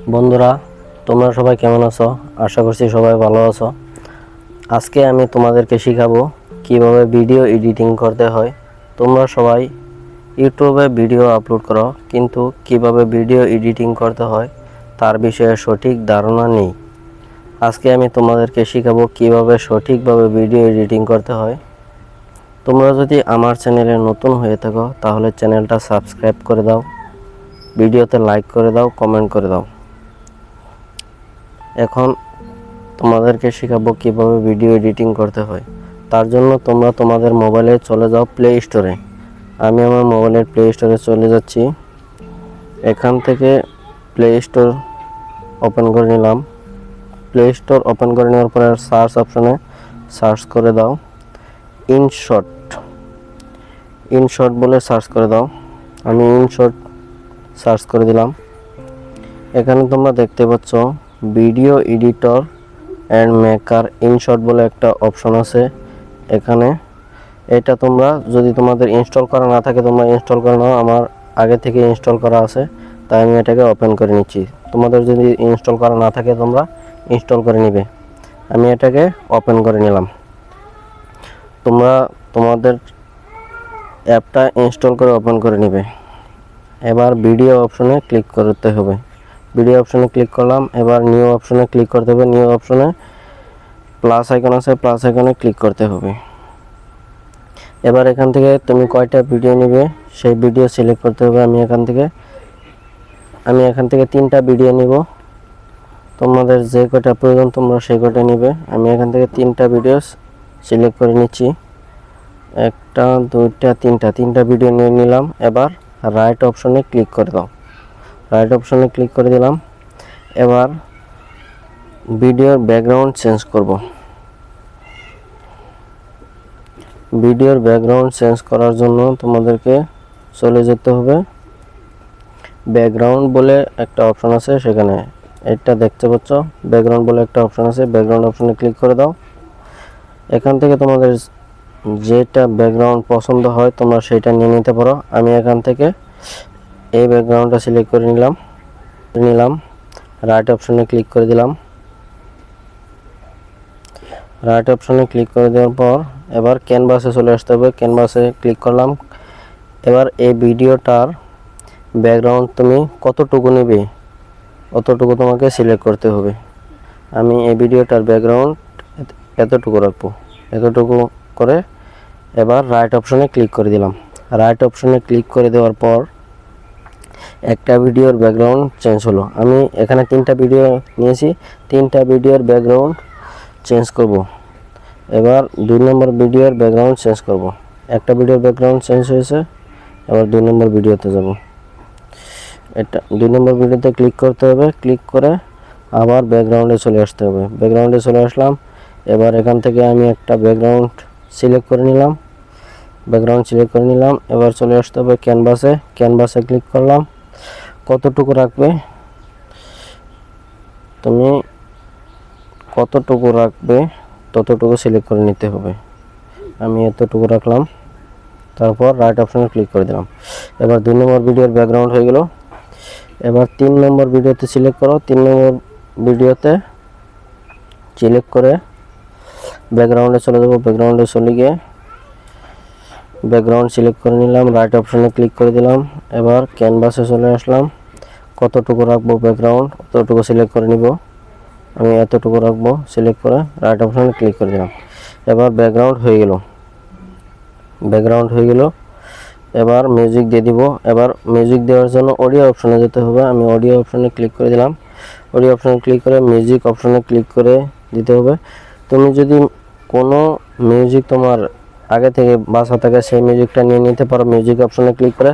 বন্ধুরা, তোমরা সবাই কেমন আছো? আশা করছি সবাই ভালো আছো। আজকে আমি তোমাদেরকে শেখাবো কীভাবে ভিডিও এডিটিং করতে হয়। তোমরা সবাই ইউটিউবে ভিডিও আপলোড করো, কিন্তু কীভাবে ভিডিও এডিটিং করতে হয় তার বিষয়ে সঠিক ধারণা নেই। আজকে আমি তোমাদেরকে শেখাবো কীভাবে সঠিকভাবে ভিডিও এডিটিং করতে হয়। তোমরা যদি আমার চ্যানেলে নতুন হয়ে থাকো, তাহলে চ্যানেলটা সাবস্ক্রাইব করে দাও, ভিডিওতে লাইক করে দাও, কমেন্ট করে দাও। এখন তোমাদেরকে শেখাবো কীভাবে ভিডিও এডিটিং করতে হয়। তার জন্য তোমরা তোমাদের মোবাইলে চলে যাও প্লে স্টোরে আমি আমার মোবাইলের প্লে স্টোরে চলে যাচ্ছি। এখান থেকে প্লে স্টোর ওপেন করে নিলাম। প্লে স্টোর ওপেন করে নেওয়ার পরে সার্চ অপশনে সার্চ করে দাও। ইনশট ইনশট বলে সার্চ করে দাও। আমি ইনশট সার্চ করে দিলাম। এখানে তোমরা দেখতে পাচ্ছ video editor and maker InShot বলে একটা অপশন আছে এখানে। এটা তোমরা যদি তোমাদের ইনস্টল করা না থাকে, তোমরা ইনস্টল করে নাও। আমার আগে থেকে ইনস্টল করা আছে, তাই আমি এটাকে ওপেন করে নিচ্ছি। তোমাদের যদি ইনস্টল করা না থাকে, তোমরা ইনস্টল করে নিবে। আমি এটাকে ওপেন করে নিলাম। তোমরা তোমাদের অ্যাপটা ইনস্টল করে ওপেন করে নিবে। এবার ভিডিও অপশনে ক্লিক করতে হবে। ভিডিও অপশনে ক্লিক করলাম। এবার নিউ অপশনে ক্লিক করতে হবে। নিউ অপশনে প্লাস আইকন আছে। প্লাস আইকনে ক্লিক করতে হবে। এবার এখান থেকে তুমি কয়টা ভিডিও নেবে, সেই ভিডিও সিলেক্ট করতে হবে আমি এখান থেকে। আমি এখান থেকে তিনটা ভিডিও নিব। তোমাদের যে কটা প্রয়োজন তোমরা সেই কটা নিবে। আমি এখান থেকে তিনটা ভিডিও সিলেক্ট করে নিচ্ছি। একটা, দুইটা, তিনটা তিনটা ভিডিও নিয়ে নিলাম। এবার রাইট অপশনে ক্লিক করে দাও। রাইট অপশনে ক্লিক করে দিলাম। এবার ভিডিওর ব্যাকগ্রাউন্ড চেঞ্জ করব। ভিডিওর ব্যাকগ্রাউন্ড চেঞ্জ করার জন্য তোমাদেরকে চলে যেতে হবে। ব্যাকগ্রাউন্ড বলে একটা অপশন আছে সেখানে। এটা দেখতে পাচ্ছ ব্যাকগ্রাউন্ড বলে একটা অপশন আছে। ব্যাকগ্রাউন্ড অপশনে ক্লিক করে দাও। এখান থেকে তোমাদের যেটা ব্যাকগ্রাউন্ড পছন্দ হয় তোমরা সেটা নিয়ে নিতে পারো। আমি এখান থেকে এই ব্যাকগ্রাউন্ডটা সিলেক্ট করে নিলাম। নিলাম। রাইট অপশনে ক্লিক করে দিলাম। রাইট অপশনে ক্লিক করে দেওয়ার পর এবার ক্যানভাসে চলে আসতে হবে। ক্যানভাসে ক্লিক করলাম। এবার এই ভিডিওটার ব্যাকগ্রাউন্ড তুমি কতটুকু নেবে, অতটুকু তোমাকে সিলেক্ট করতে হবে। আমি এই ভিডিওটার ব্যাকগ্রাউন্ড এতটুকু রাখব। এতটুকু করে এবার রাইট অপশনে ক্লিক করে দিলাম। রাইট অপশনে ক্লিক করে দেওয়ার পর একটা ভিডিওর ব্যাকগ্রাউন্ড চেঞ্জ হলো। আমি এখানে তিনটা ভিডিও নিয়েছি, তিনটা ভিডিওর ব্যাকগ্রাউন্ড চেঞ্জ করব। এবার দুই নম্বর ভিডিওর ব্যাকগ্রাউন্ড চেঞ্জ করব। একটা ভিডিওর ব্যাকগ্রাউন্ড চেঞ্জ হয়েছে, এবার দুই নম্বর ভিডিওতে যাব। এটা দুই নম্বর ভিডিওতে ক্লিক করতে হবে ক্লিক করে আবার ব্যাকগ্রাউন্ডে চলে আসতে হবে। ব্যাকগ্রাউন্ডে চলে আসলাম, এবার এখান থেকে আমি একটা ব্যাকগ্রাউন্ড সিলেক্ট করে নিলাম। ব্যাকগ্রাউন্ড সিলেক্ট করে নিলাম। এবার চলে আসতে হবে ক্যানভাসে। ক্যানভাসে ক্লিক করলাম। কতটুকু রাখবে? তুমি কতটুকু রাখবে ততটুকু সিলেক্ট করে নিতে হবে। আমি এতটুকু রাখলাম। তারপর রাইট অপশনে ক্লিক করে দিলাম। এবার দুই নম্বর ভিডিওর ব্যাকগ্রাউন্ড হয়ে গেল। এবার তিন নম্বর ভিডিওতে সিলেক্ট করো। তিন নম্বর ভিডিওতে সিলেক্ট করে ব্যাকগ্রাউন্ডে চলে যাব। ব্যাকগ্রাউন্ডে চলে গিয়ে ব্যাকগ্রাউন্ড সিলেক্ট করে নিলাম রাইট অপশনে ক্লিক করে দিলাম, এবার ক্যানভাসে চলে আসলাম। কতটুকু রাখব ব্যাকগ্রাউন্ড ততটুকু সিলেক্ট করে নিব। আমি এতটুকু রাখব সিলেক্ট করে রাইট অপশনে ক্লিক করে দিলাম। এবার ব্যাকগ্রাউন্ড হয়ে গেল। ব্যাকগ্রাউন্ড হয়ে গেল। এবার মিউজিক দিয়ে দিব। এবার মিউজিক দেওয়ার জন্য অডিও অপশনে যেতে হবে। আমি অডিও অপশনে ক্লিক করে দিলাম। অডিও অপশনে ক্লিক করে মিউজিক অপশনে ক্লিক করে দিতে হবে। তুমি যদি কোনো মিউজিক তোমার আগে থেকে বাসা থাকে সেই মিউজিকটা নিয়ে নিতে পারো। মিউজিক অপশনে ক্লিক করে।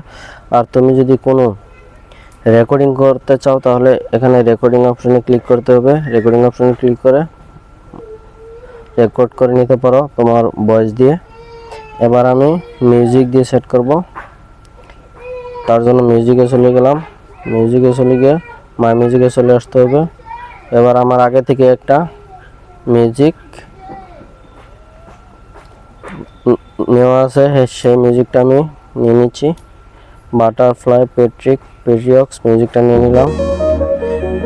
আর তুমি যদি কোনো রেকর্ডিং করতে চাও, তাহলে এখানে রেকর্ডিং অপশনে ক্লিক করতে হবে। রেকর্ডিং অপশনে ক্লিক করে রেকর্ড করে নিতে পারো তোমার ভয়েস দিয়ে। এবার আমি মিউজিক দিয়ে সেট করব। তার জন্য মিউজিকে চলে গেলাম। মিউজিকে চলে গিয়ে মাই মিউজিকে চলে আসতে হবে। এবার আমার আগে থেকে একটা মিউজিক নেওয়া আছে সেই মিউজিকটা আমি নিয়ে নিচ্ছি। বাটারফ্লাই পেট্রিক পেট্রিয়ক্স মিউজিকটা নিয়ে নিলাম।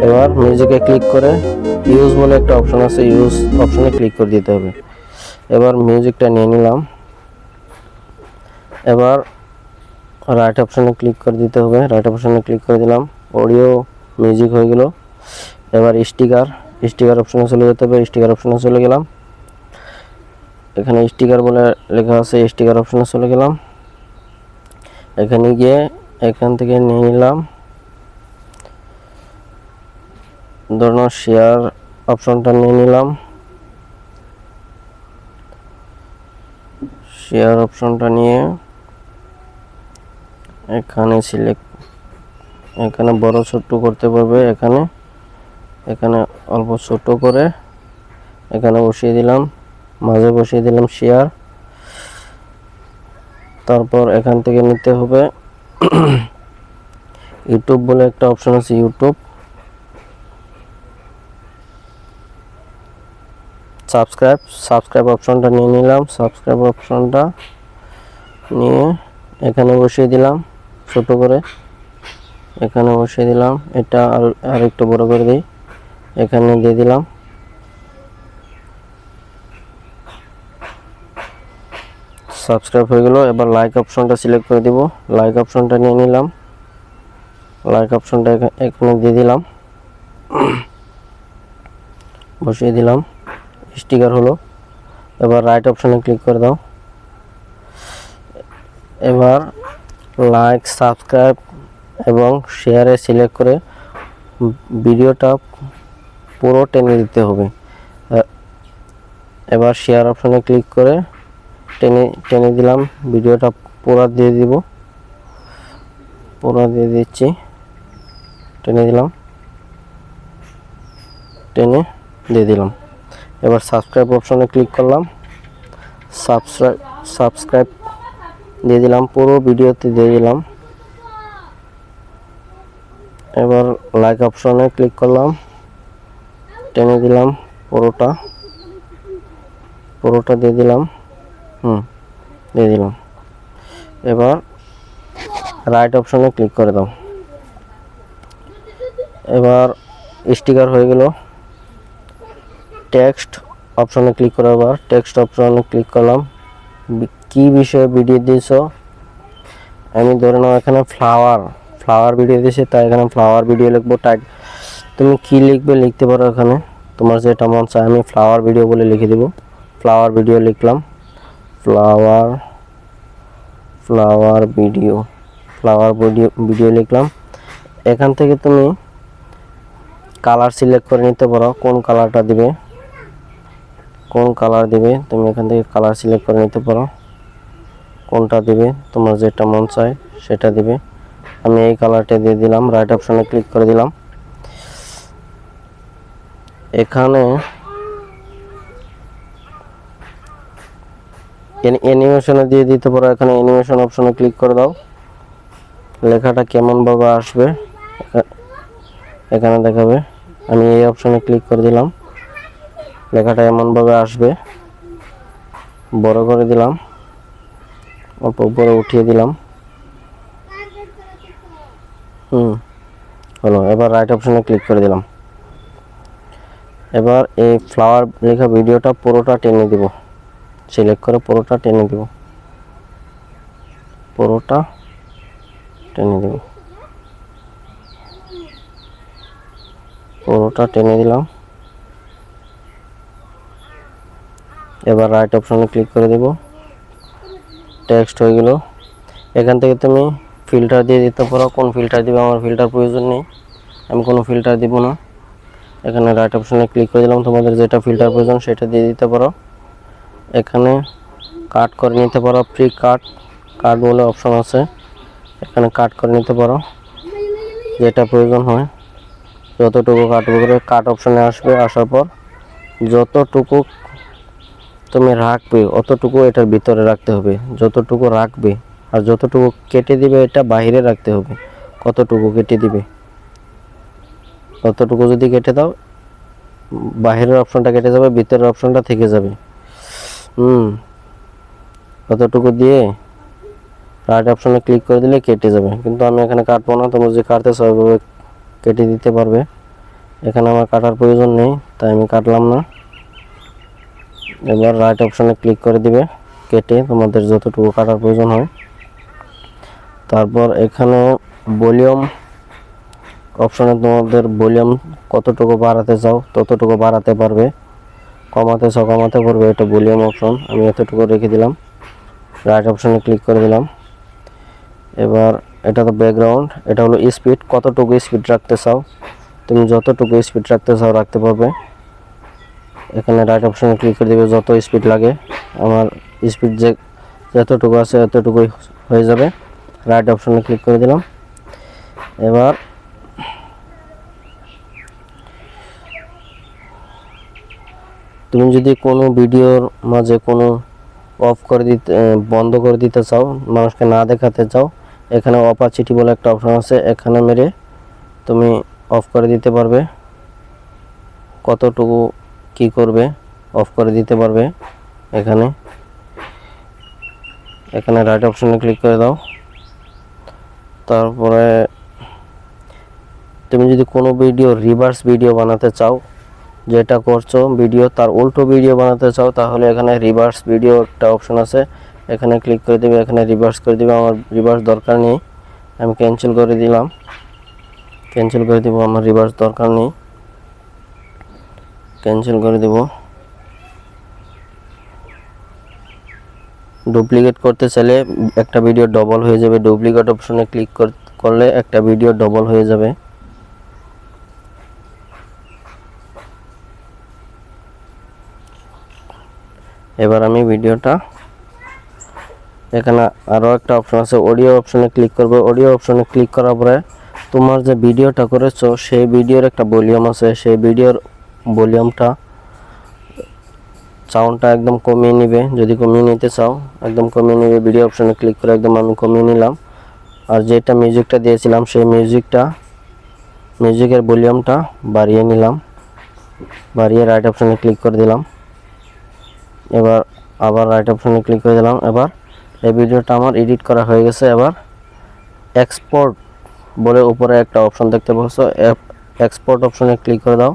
এবার মিউজিকে ক্লিক করে ইউজ বলে একটা অপশন আছে ইউজ অপশনে ক্লিক করে দিতে হবে। এবার মিউজিকটা নিয়ে নিলাম। এবার রাইট অপশনে ক্লিক করে দিতে হবে। রাইট অপশনে ক্লিক করে দিলাম। অডিও মিউজিক হয়ে গেল। এবার স্টিকার স্টিকার অপশনে চলে যেতে হবে স্টিকার অপশনে চলে গেলাম। এখানে স্টিকার বলে লেখা আছে স্টিকার অপশনে চলে গেলাম। এখানে গিয়ে এখান থেকে নিয়ে নিলাম। ধরুন শেয়ার অপশনটা নিয়ে নিলাম। শেয়ার অপশনটা নিয়ে এখানে সিলেক্ট এখানে বড় ছোট্ট করতে পারবে এখানে। এখানে অল্প ছোট করে এখানে বসিয়ে দিলাম। মাঝে বসিয়ে দিলাম শেয়ার তারপর এখান থেকে নিতে হবে ইউটিউব বলে একটা অপশন আছে ইউটিউব সাবস্ক্রাইব সাবস্ক্রাইব অপশনটা নিয়ে নিলাম। সাবস্ক্রাইব অপশনটা নিয়ে এখানে বসিয়ে দিলাম ছোট করে। এখানে বসিয়ে দিলাম। এটা আর একটু বড় করে দিই। এখানে দিয়ে দিলাম। সাবস্ক্রাইব হয়ে গেল। এবার লাইক অপশনটা সিলেক্ট করে দিব। লাইক অপশনটা নিয়ে নিলাম। লাইক অপশনটা এখা- এখানে দিয়ে দিলাম। বসিয়ে দিলাম। স্টিকার হলো। এবার রাইট অপশনে ক্লিক করে দাও। এবার লাইক সাবস্ক্রাইব এবং শেয়ারে সিলেক্ট করে ভিডিওটা পুরো টেনে দিতে হবে। এবার শেয়ার অপশনে ক্লিক করে টেনে টেনে দিলাম। ভিডিওটা পুরো দিয়ে দিব। পুরো দিয়ে দিচ্ছি। টেনে দিলাম। টেনে দিয়ে দিলাম। এবার সাবস্ক্রাইব অপশনে ক্লিক করলাম। সাবস্ক্রাইব সাবস্ক্রাইব দিয়ে দিলাম। পুরো ভিডিওতে দিয়ে দিলাম। এবার লাইক অপশনে ক্লিক করলাম। টেনে দিলাম পুরোটা। পুরোটা দিয়ে দিলাম। হুম, দিয়ে দিলাম। এবার রাইট অপশনে ক্লিক করে দাও। এবার স্টিকার হয়ে গেল। টেক্সট অপশনে ক্লিক করে আবার টেক্সট অপশনে ক্লিক করলাম। কি বিষয়ে ভিডিও দিয়েছ? আমি ধরে নাও এখানে ফ্লাওয়ার ফ্লাওয়ার ভিডিও দিয়েছি, তাই এখানে ফ্লাওয়ার ভিডিও লিখব। টাইপ তুমি কি লিখবে লিখতে পারো এখানে। তোমার যেটা মন চায় আমি ফ্লাওয়ার ভিডিও বলে লিখে দিব। ফ্লাওয়ার ভিডিও লিখলাম। Flower flower video flower video video লিখলাম। এখান থেকে তুমি কালার সিলেক্ট করে নিতে পারো, কোন কালারটা দিবে। কোন কালার দিবে, তুমি এখান থেকে কালার সিলেক্ট করে নিতে পারো। কোনটা দিবে, তোমার যেটা মন চায় সেটা দিবে। আমি এই কালারটা দিয়ে দিলাম রাইট অপশনে ক্লিক করে দিলাম। এখানে অ্যানিমেশনে দিয়ে দিতে পারো। এখানে অ্যানিমেশন অপশনে ক্লিক করে দাও। লেখাটা কেমন ভাবে আসবে, এখানে দেখাবে। আমি এই অপশনে ক্লিক করে দিলাম। লেখাটা এমনভাবে আসবে। বড় করে দিলাম। অল্প উপরে উঠিয়ে দিলাম। হুম, হলো। এবার রাইট অপশনে ক্লিক করে দিলাম। এবার এই ফ্লাওয়ার লেখা ভিডিওটা পুরোটা টেনে দিব। সিলেক্ট করে পুরোটা টেনে দিব। পুরোটা টেনে দিব। পুরোটা টেনে দিলাম। এবার রাইট অপশনে ক্লিক করে দেব। টেক্সট হয়ে গেল। এখান থেকে তুমি ফিল্টার দিয়ে দিতে পারো, কোন ফিল্টার দিবে আমার ফিল্টার প্রয়োজন নেই। আমি কোনো ফিল্টার দিব না। এখানে রাইট অপশনে ক্লিক করে দিলাম, তোমাদের যেটা ফিল্টার প্রয়োজন সেটা দিয়ে দিতে পারো। এখানে কাট করে নিতে পারো প্রি কাট কাট বলে অপশন আছে। এখানে কাট করে নিতে পারো, যেটা প্রয়োজন হয়। যতটুকু কাটবো করে কাট অপশানে আসবে, আসার পর যতটুকু তুমি রাখবে, অতটুকু এটার ভিতরে রাখতে হবে। যতটুকু রাখবে আর যতটুকু কেটে দিবে, এটা বাইরে রাখতে হবে। কতটুকু কেটে দিবে? ততটুকু যদি কেটে দাও বাইরের অপশনটা কেটে যাবে, ভিতরের অপশনটা থেকে যাবে। হুম। কতটুকু দিয়ে রাইট অপশনে ক্লিক করে দিলে কেটে যাবে। কিন্তু আমি এখানে কাটবো না, তোমরা যে কাটতে ওইভাবে কেটে দিতে পারবে। এখানে আমার কাটার প্রয়োজন নেই, তাই আমি কাটলাম না। এবার রাইট অপশনে ক্লিক করে দিবে, কেটে তোমাদের যতটুকু কাটার প্রয়োজন হয়। তারপর এখানে ভলিউম অপশনে তোমাদের ভলিউম কতটুকু বাড়াতে চাও ততটুকু বাড়াতে পারবে। কমাতে চাও কমাতে পারবে এটা ভলিউম অপশন আমি এতটুকু রেখে দিলাম। রাইট অপশনে ক্লিক করে দিলাম। এবার এটা তো ব্যাকগ্রাউন্ড এটা হলো স্পিড কতটুকু স্পিড রাখতে চাও, তুমি যতটুকু স্পিড রাখতে চাও রাখতে পারবে। এখানে রাইট অপশনে ক্লিক করে দিবে, যত স্পিড লাগে, আমার স্পিড যে যতটুকু আছে এতটুকুই হয়ে যাবে। রাইট অপশনে ক্লিক করে দিলাম। এবার তুমি যদি কোনো ভিডিওর মাঝে কোনো অফ করে দিতে বন্ধ করে দিতে চাও, মানুষকে না দেখাতে চাও, এখানে অপাচিটি বলে একটা অপশন আছে, এখানে মেরে তুমি অফ করে দিতে পারবে। কতটুকু কি করবে অফ করে দিতে পারবে, এখানে। এখানে রাইট অপশনে ক্লিক করে দাও। তারপরে তুমি যদি কোনো ভিডিও রিভার্স ভিডিও বানাতে চাও যেটা করছ ভিডিও, তার উল্টো ভিডিও বানাতে চাও, তাহলে এখানে রিভার্স ভিডিও একটা অপশন আছে। এখানে ক্লিক করে দিবে, এখানে রিভার্স করে দিবে, আমার রিভার্স দরকার নেই। আমি ক্যান্সেল করে দিলাম। ক্যান্সেল করে দিব, আমার রিভার্স দরকার নেই। ক্যান্সেল করে দিব। ডুপ্লিকেট করতে চাইলে একটা ভিডিও ডবল হয়ে যাবে। ডুপ্লিকেট অপশনে ক্লিক করলে একটা ভিডিও ডবল হয়ে যাবে। এবার আমি ভিডিওটা এখানে আরও একটা অপশন আছে অডিও অপশনে ক্লিক করবে। অডিও অপশনে ক্লিক করার পরে তোমার যে ভিডিওটা করেছ, সেই ভিডিওর একটা ভলিউম আছে। সেই ভিডিওর ভলিউমটা সাউন্ডটা একদম কমিয়ে নিবে। যদি কমিয়ে নিতে চাও, একদম কমিয়ে নিবে। ভিডিও অপশনে ক্লিক করে একদম আমি কমিয়ে নিলাম। আর যেটা মিউজিকটা দিয়েছিলাম, সেই মিউজিকটা মিউজিকের ভলিউমটা বাড়িয়ে নিলাম। বাড়িয়ে রাইট অপশনে ক্লিক করে দিলাম। এবার আবার রাইট অপশনে ক্লিক করে দিলাম। এবার এই ভিডিওটা আমার এডিট করা হয়ে গেছে। এবার এক্সপোর্ট বলে উপরে একটা অপশন দেখতে পাচ্ছ। এক্সপোর্ট অপশনে ক্লিক করে দাও।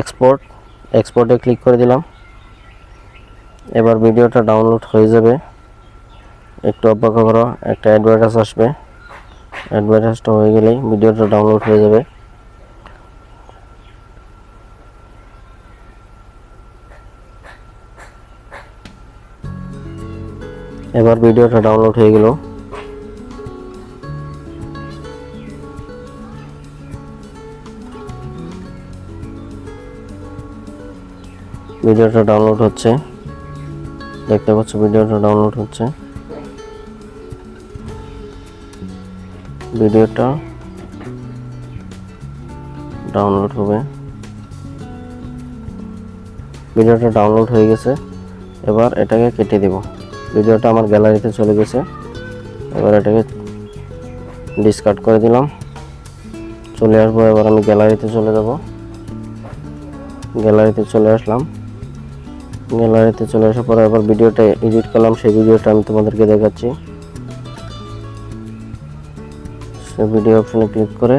এক্সপোর্ট এক্সপোর্টে ক্লিক করে দিলাম। এবার ভিডিওটা ডাউনলোড হয়ে যাবে। একটু অপেক্ষা করো, একটা অ্যাডভার্টাইজ আসবে। অ্যাডভার্টাইজটা হয়ে গেলেই ভিডিওটা ডাউনলোড হয়ে যাবে। এবার ভিডিওটা ডাউনলোড হয়ে গেল। ভিডিওটা ডাউনলোড হচ্ছে। দেখতে পাচ্ছ ভিডিওটা ডাউনলোড হচ্ছে। ভিডিওটা ডাউনলোড হবে। ভিডিওটা ডাউনলোড হয়ে গেছে। এবার এটাকে কেটে দেব। ভিডিওটা আমার গ্যালারিতে চলে গেছে। এবার এটাকে ডিসকার্ড করে দিলাম। চলে আসব, এবার আমি গ্যালারিতে চলে যাব। গ্যালারিতে চলে আসলাম। গ্যালারিতে চলে আসার পরে এবার ভিডিওটা এডিট করলাম, সেই ভিডিওটা আমি তোমাদেরকে দেখাচ্ছি। সে ভিডিও অপশনে ক্লিক করে